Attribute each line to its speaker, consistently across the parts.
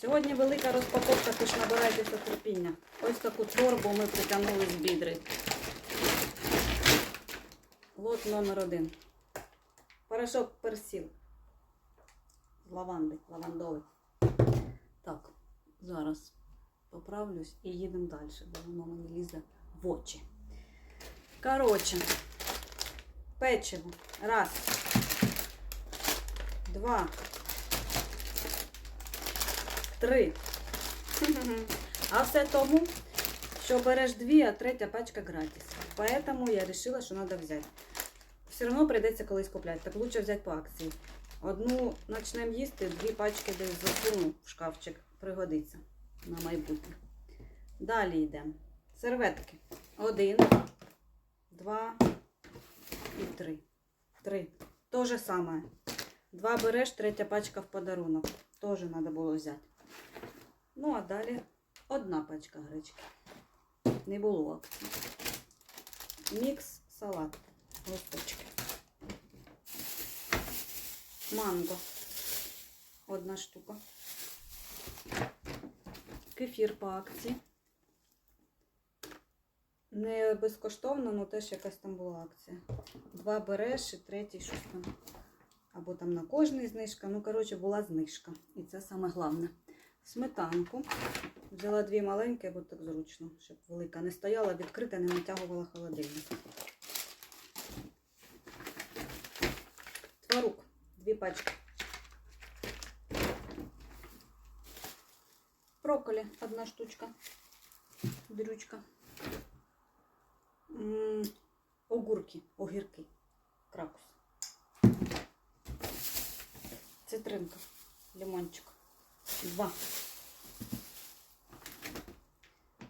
Speaker 1: Сьогодні велика розпаковка, тож набирайтеся терпіння. Ось таку торбу ми притягнули з бідри. Лот номер один. Порошок персил. З лаванди, лавандовий. Так, зараз поправлюсь і їдемо далі, бо воно мені лізе в очі. Коротше, печиво. Раз. Два. Три. А все тому, що береш дві, а третя пачка гратис. Поэтому я вирішила, що треба взяти. Все одно прийдеться колись купляти. Так лучше взяти по акції. Одну почнемо їсти, дві пачки десь засуну в шкафчик. Пригодиться на майбутнє. Далі йдемо. Серветки. Один, два і три. Три. То же саме. Два береш, третя пачка в подарунок. Теж треба було взяти. Ну, а далі одна пачка гречки. Не було. Мікс салат. Листочки. Манго. Одна штука. Кефір по акції. Не безкоштовно, але теж якась там була акція. Два береш і третій щось там. Або там на кожний знижка. Ну, коротше, була знижка. І це саме головне. Сметанку. Взяла дві маленькі, бо так зручно, щоб велика не стояла, відкрита, не натягувала холодильник. Творог. Дві пачки. Брокколі. Одна штучка. Дрючка. Огурки. Огірки. Кракус. Цитринка. Лимончик. Два.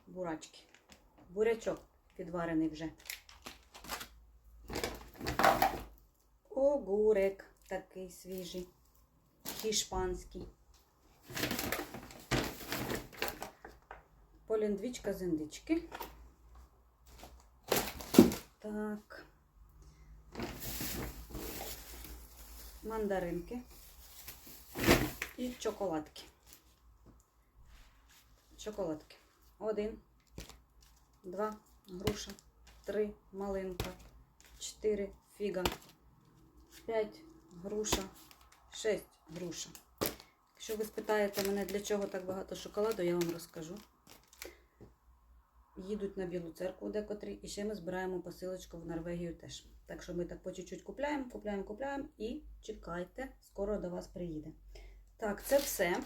Speaker 1: Бурачки. Бурячок підварений вже. Огурек такий свіжий. Іспанський. Поліндвічка з індички. Так. Мандаринки. І чоколадки. Чоколадки. Один, два, груша, три, малинка, чотири, фіга, п'ять, груша, шесть, груша. Якщо ви спитаєте мене, для чого так багато шоколаду, я вам розкажу. Їдуть на Білу церкву декотрі, і ще ми збираємо посилочку в Норвегію теж. Так що ми так по чуть-чуть купляємо, купляємо, купляємо і чекайте, скоро до вас приїде. Так, це все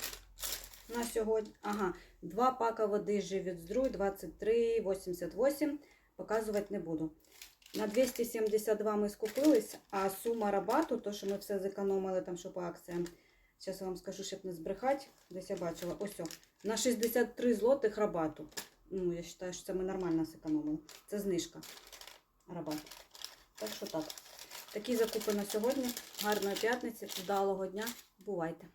Speaker 1: на сьогодні. Ага, два пака води Живіцдруй 23,88. Показувати не буду. На 272 ми скупились, а сума рабату, то що ми все зекономили там, що по акціям. Зараз я вам скажу, щоб не збрехати. Десь я бачила. Ось о, на 63 злотих рабату. Ну, я вважаю, що це ми нормально зекономили. Це знижка рабату. Так що так. Такі закупи на сьогодні. Гарної п'ятниці, вдалого дня. Бувайте!